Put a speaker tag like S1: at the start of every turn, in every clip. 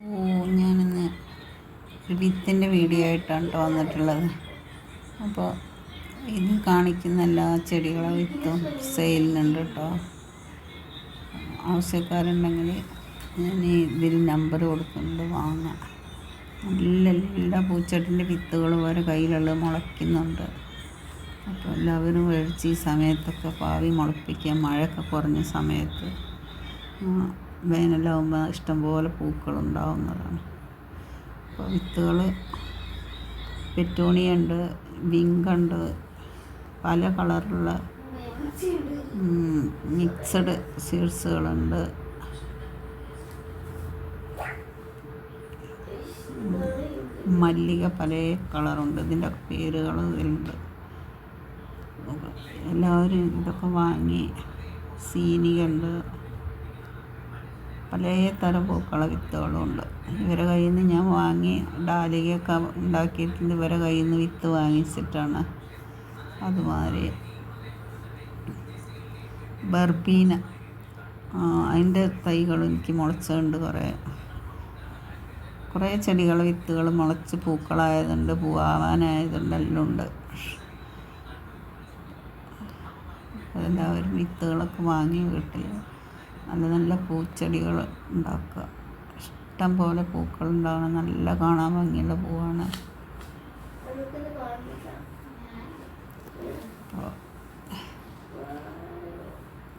S1: ഓ ഞാനിന്ന് വിത്തിന്റെ വീഡിയോ ആയിട്ടാണ് കേട്ടോ വന്നിട്ടുള്ളത്. അപ്പോൾ ഇത് കാണിക്കുന്ന എല്ലാ ചെടികളും വിത്തും സെയിലിനുണ്ട് കേട്ടോ ആവശ്യക്കാരുണ്ടെങ്കിൽ ഞാൻ ഇതിൽ നമ്പർ കൊടുക്കുന്നുണ്ട് വാങ്ങാം. നല്ല എല്ലാ പൂച്ചെട്ടിന്റെ വിത്തുകൾ വരെ കയ്യിലുള്ള മുളയ്ക്കുന്നുണ്ട്. അപ്പോൾ എല്ലാവരും മേടിച്ച് ഈ സമയത്തൊക്കെ പാവി മുളപ്പിക്കുക മഴയൊക്കെ കുറഞ്ഞ സമയത്ത്. വേനലാകുമ്പോൾ ഇഷ്ടംപോലെ പൂക്കളുണ്ടാവുന്നതാണ്. അപ്പോൾ വിത്തുകൾ പെറ്റോണിയുണ്ട് വിങ്കുണ്ട് പല കളറുള്ള മിക്സഡ് സീഡ്സുകളുണ്ട്. മല്ലിക പല കളറുണ്ട്. ഇതിന്റെ പേരുകൾ ഇതിലുണ്ട്. എല്ലാവരും ഇതൊക്കെ വാങ്ങി സീനിയുണ്ട് പല തരം വിത്തുകളും ഉണ്ട് ഇവരെ കയ്യിൽ നിന്ന് ഞാൻ വാങ്ങി ഡാലികയൊക്കെ ഉണ്ടാക്കിയിട്ടുണ്ട്. ഇവരെ കയ്യിൽ നിന്ന് വിത്ത് വാങ്ങിച്ചിട്ടാണ് അതുമാതിരി ബർബീന അതിന്റെ തൈകളും എനിക്ക് മുളച്ചുണ്ട് കുറേ കുറേ ചെടികൾ വിത്തുകൾ മുളച്ച് പൂക്കളായതുണ്ട് പൂവാവാനായതുണ്ട് എല്ലാം ഉണ്ട്. എല്ലാവരും വിത്തുകളൊക്കെ വാങ്ങി വീട്ടിൽ നല്ല നല്ല പൂച്ചെടികൾ ഉണ്ടാക്കുക. ഇഷ്ടം പോലെ പൂക്കൾ ഉണ്ടാകണം നല്ല കാണാൻ ഭംഗിയുള്ള പൂവാണ്.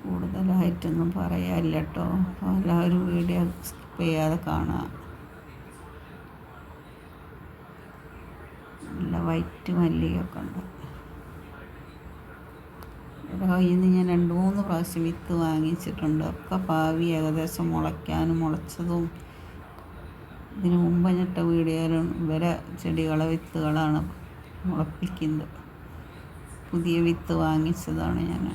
S1: കൂടുതലായിട്ടൊന്നും പറയാനില്ല കേട്ടോ എല്ലാവരും വീഡിയോ സ്കിപ്പ് ചെയ്യാതെ കാണുക. നല്ല വൈറ്റ് മല്ലിയൊക്കെ ഉണ്ട്. കയ്യിൽ നിന്ന് ഞാൻ രണ്ട് മൂന്ന് പ്രാവശ്യം വിത്ത് വാങ്ങിച്ചിട്ടുണ്ട്. ഒക്കെ ഭാവി ഏകദേശം മുളയ്ക്കാനും മുളച്ചതും. ഇതിന് മുമ്പ് ഞെട്ട വീടുകാരും ഇവരെ ചെടികളെ വിത്തുകളാണ് മുളപ്പിക്കുന്നത്. പുതിയ വിത്ത് വാങ്ങിച്ചതാണ് ഞാൻ.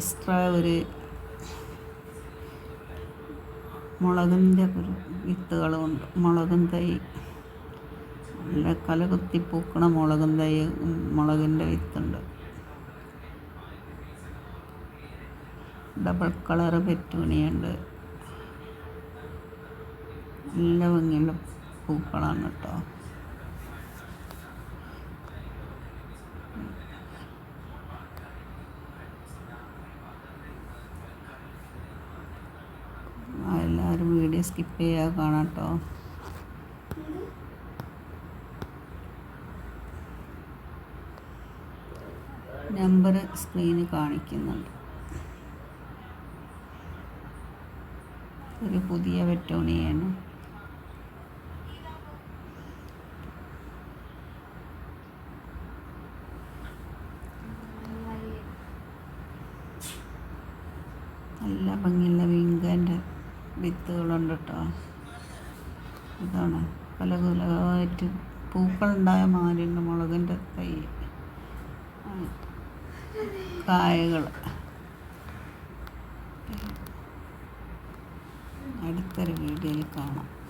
S1: എക്സ്ട്രാ ഒരു മുളകിന്റെ വിത്തുകളുണ്ട്. മുളകും തൈ. നല്ല കല കുത്തി പൂക്കണ മുളകും തൈ മുളകിന്റെ വിത്തുണ്ട്. Double colour പെറ്റൂണിയുണ്ട്. നല്ല ഭംഗിയുള്ള പൂക്കളാണ് കേട്ടോ എല്ലാവരും വീഡിയോ സ്കിപ്പ് ചെയ്യാതെ കാണാം കേട്ടോ നമ്പർ സ്ക്രീനിൽ കാണിക്കുന്നുണ്ട്. ഒരു പുതിയ വെറ്റോണിയാണ് നല്ല ഭംഗിയുള്ള വിങ്കന്റെ വിത്തുകളുണ്ട് കേട്ടോ ഇതാണ്. പല കുലമായിട്ട് പൂക്കളുണ്ടായ മാലിന്റെ മുളകിന്റെ തൈ. കായകൾ. അടുത്തൊരു വീഡിയോയിൽ കാണാം.